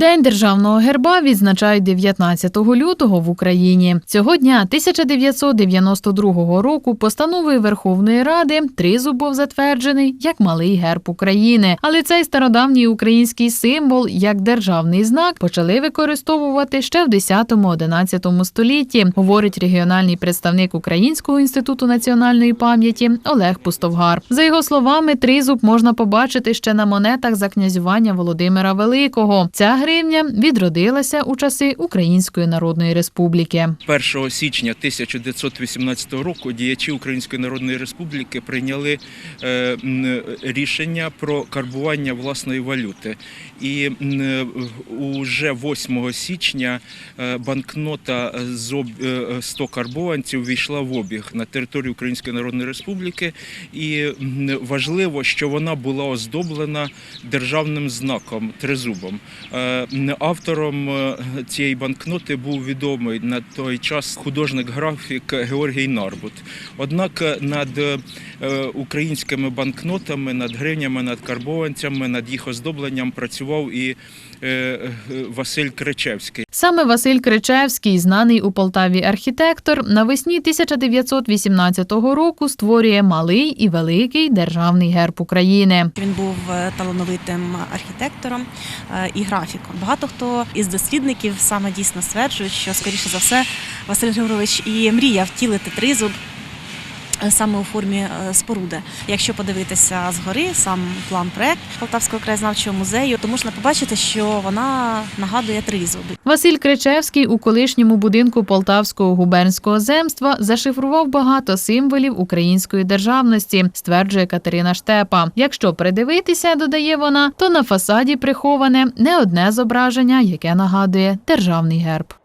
День державного герба відзначають 19 лютого в Україні. Цього дня 1992 року постановою Верховної Ради тризуб був затверджений як малий герб України. Але цей стародавній український символ як державний знак почали використовувати ще в 10-11 столітті, говорить регіональний представник Українського інституту національної пам'яті Олег Пустовгар. За його словами, тризуб можна побачити ще на монетах за князювання Володимира Великого. Ця гривня відродилася у часи Української Народної Республіки. 1 січня 1918 року діячі Української Народної Республіки прийняли е, рішення про карбування власної валюти. І уже 8 січня е, банкнота з об- е, 100 карбованців війшла в обіг на територію Української Народної Республіки. І важливо, що вона була оздоблена державним знаком тризубом. Е, Автором е, цієї банкноти був відомий на той час художник-графік Георгій Нарбут. Однак е, над українськими банкнотами, над гривнями, над карбованцями, над їх оздобленням працював і Василь Кричевський. Саме Василь Кричевський, знаний у Полтаві архітектор, навесні 1918 року створює малий і великий державний герб України. Він був талановитим архітектором і графіком. Багато хто із дослідників саме дійсно стверджують, що скоріше за все Василь Григорович і мріяв втілити тризуб. Е, Саме у формі е, споруди. Якщо подивитися згори сам план проект Полтавського краєзнавчого музею, то можна побачити, що вона нагадує тризуб. Василь Кричевський у колишньому будинку Полтавського губернського земства зашифрував багато символів української державності, стверджує Катерина Штепа. Якщо придивитися, додає вона, то на фасаді приховане не одне зображення, яке нагадує державний герб.